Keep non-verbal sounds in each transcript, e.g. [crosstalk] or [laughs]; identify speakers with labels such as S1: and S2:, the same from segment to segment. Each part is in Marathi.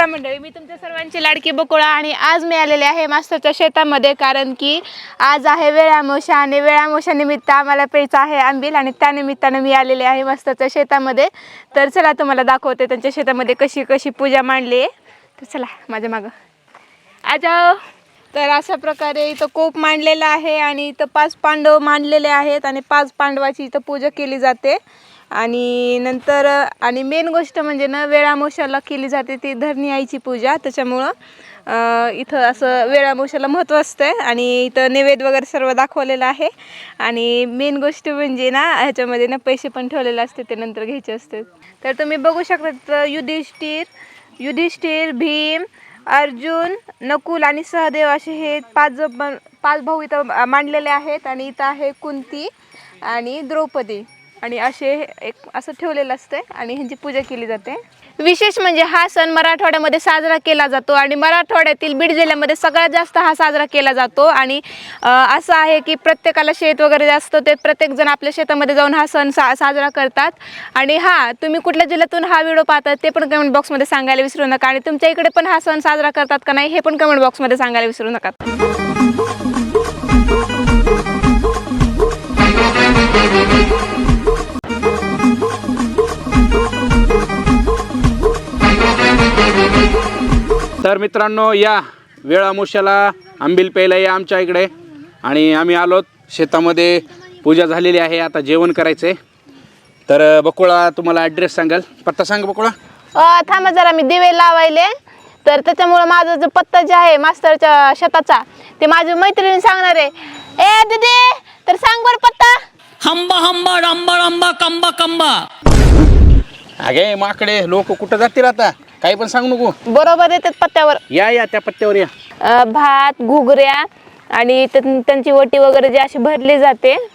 S1: नमस्कार मंडळी मी तुमच्या सर्वांची लाडकी बकुळा आणि आज मी आलेले आहे मास्तरच्या शेतामध्ये कारण की आज आहे वेळामोशा आणि वेळामोशानिमित्त आम्हाला प्यायचं आहे आंबील आणि त्यानिमित्तानं मी आलेले आहे मास्तरच्या शेतामध्ये. तर चला तुम्हाला दाखवते त्यांच्या शेतामध्ये कशी कशी पूजा मांडली आहे. तर चला माझ्या मागं. आजाओ हो. तर अशा प्रकारे इथं कोप मांडलेला आहे आणि इथं पाच पांडव मांडलेले आहेत आणि पाच पांडवाची इथं पूजा केली जाते. आणि नंतर आणि मेन गोष्ट म्हणजे ना वेळामोशाला केली जाते ती धरणी आईची पूजा. त्याच्यामुळं इथं असं वेळामोशाला महत्त्व असतं आणि इथं नैवेद्य वगैरे सर्व दाखवलेलं आहे. आणि मेन गोष्ट म्हणजे ना ह्याच्यामध्ये ना पैसे पण ठेवलेले असते ते नंतर घ्यायचे असते. तर तुम्ही बघू शकता युधिष्ठिर युधिष्ठिर भीम अर्जुन नकुल आणि सहदेव असे हे पाच पाच भाऊ इथं मांडलेले आहेत. आणि इथं आहे कुंती आणि द्रौपदी. आणि असे एक असं ठेवलेलं असते आणि ह्यांची पूजा केली जाते. विशेष म्हणजे हा सण मराठवाड्यामध्ये साजरा केला जातो आणि मराठवाड्यातील बीड जिल्ह्यामध्ये सगळ्यात जास्त हा साजरा केला जातो आणि असं आहे की प्रत्येकाला शेत वगैरे जास्त ते प्रत्येकजण आपल्या शेतामध्ये जाऊन हा सण सा साजरा करतात. आणि हा तुम्ही कुठल्या जिल्ह्यातून हा व्हिडिओ पाहतात ते पण कमेंट बॉक्समध्ये सांगायला विसरू नका. आणि तुमच्या इकडे पण हा सण साजरा करतात का नाही हे पण कमेंट बॉक्समध्ये सांगायला विसरू नका.
S2: तर मित्रांनो या वेळामुशाला आंबील प्यायला या आमच्या इकडे. आणि आम्ही आलोत. शेतामध्ये पूजा झालेली आहे. आता जेवण करायचं आहे तर बकुळा तुम्हाला ॲड्रेस सांगाल. पत्ता सांग बकुळा.
S1: अ, थांबा जरा मी दिवे लावायले. तर त्याच्यामुळं माझा जो पत्ता जे आहे मास्तरच्या शेताचा ते माझी मैत्रिणी सांगणार आहे. ए दीदी तर सांग बरं पत्ता.
S3: हंबा हंबा डंबा डंबा कंबा कंबा.
S2: अगे माकडे लोक कुठं जातील आता? काही पण सांगू नको.
S1: बरोबर येतात पत्त्यावर.
S2: या या त्या पत्त्यावर या.
S1: अ, भात घुगऱ्या आणि त्यां- त्यांची वटी वगैरे जी अशी भरली जाते.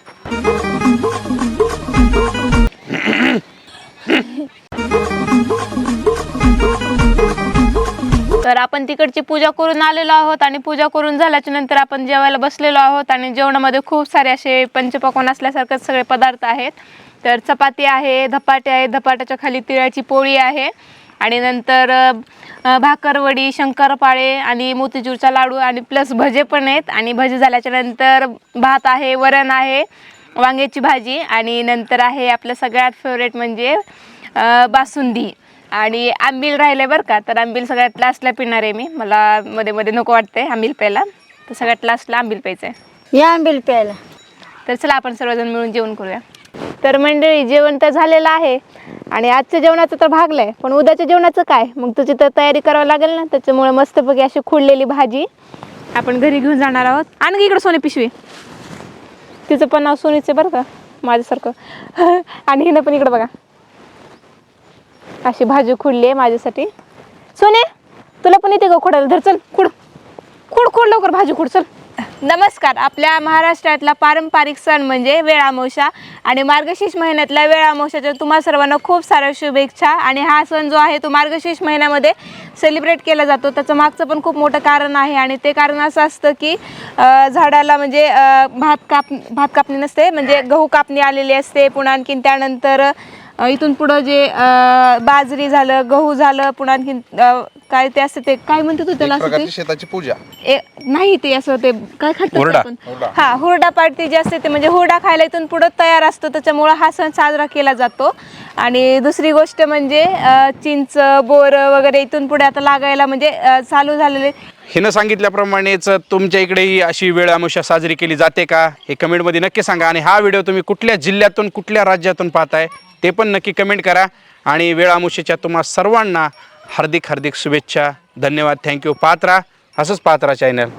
S1: तर आपण तिकडची पूजा करून आलेलो आहोत आणि पूजा करून झाल्याच्यानंतर आपण जेवायला बसलेलो आहोत आणि जेवणामध्ये खूप सारे असे पंचपक्वान असल्यासारखे सगळे पदार्थ आहेत. तर चपाती आहे धपाटे आहे धपाट्याच्या खाली तिळाची पोळी आहे. आणि नंतर भाकरवडी शंकरपाळे आणि मोतीचूरचा लाडू आणि प्लस भजे पण आहेत. आणि भजे झाल्याच्यानंतर भात आहे वरण आहे वांग्याची भाजी आणि नंतर आहे आपलं सगळ्यात फेवरेट म्हणजे बासुंदी. आणि आंबील राहिले बरं का तर आंबील सगळ्यात लास्टला पिणार आहे मी. मला मध्ये मध्ये नको वाटतंय आंबील प्यायला. तर सगळ्यात लास्टला आंबील प्यायचं आहे
S4: या आंबील प्यायला.
S1: तर चला आपण सर्वजण मिळून जेवण करूया. तर मंडळी जेवण तर झालेलं आहे. आणि आजच्या जेवणाचं तर भागलं आहे पण उद्याच्या जेवणाचं काय? मग तुझी तर तयारी करावी लागेल ना त्याच्यामुळे मस्तपैकी अशी खुडलेली भाजी. आपण घरी घेऊन जाणार आहोत. आणि इकडं सोने पिशवी. तिचं पण नाव सोनीचं आहे बरं का माझ्यासारखं. [laughs] आणि हिनं पण इकडं बघा. अशी भाजी खुडली आहे माझ्यासाठी. सोने तुला पण येते का खोडायला? धर चल खुड. खुड खुड लवकर भाजी खुड चल. नमस्कार आपल्या महाराष्ट्रातला पारंपरिक सण म्हणजे वेळामोशा. आणि मार्गशीर्ष महिन्यातल्या वेळामोशाच्या तुम्हा सर्वांना खूप साऱ्या शुभेच्छा. आणि हा सण जो आहे तो मार्गशीर्ष महिन्यामध्ये सेलिब्रेट केला जातो. त्याचं मागचं पण खूप मोठं कारण आहे. आणि ते कारण असं असतं की झाडाला म्हणजे भात काप भात कापणी नसते. म्हणजे गहू कापणी आलेली असते. पुन्हा आणखीन त्यानंतर इथून पुढं जे बाजरी झालं गहू झालं पुन्हा आणखीन काय ते असतं ते काय म्हणतो तू त्याला असं
S5: प्रकारची
S1: ते
S5: शेताची पूजा.
S1: ए, नाही ते असं ते काय खातात
S2: हुरडा.
S1: आपण? हा हुरडा पार्टी जे असते ते म्हणजे हुरडा खायला इथून पुढं तयार असतो त्याच्यामुळं हा सण साजरा केला जातो. आणि दुसरी गोष्ट म्हणजे अ, चिंच बोर वगैरे इथून पुढे आता लागायला म्हणजे अ, चालू झालेले
S2: हिनं सांगितल्याप्रमाणेच तुमच्या इकडेही अशी वेळामुशा साजरी केली जाते का? हे कमेंटमध्ये नक्की सांगा. आणि हा व्हिडिओ तुम्ही कुठल्या जिल्ह्यातून कुठल्या राज्यातून पाहताय ते पण नक्की कमेंट करा. आणि वेळामुशीच्या तुम्हा सर्वांना हार्दिक हार्दिक शुभेच्छा. धन्यवाद. थँक्यू पात्रा असंच पात्रा चॅनल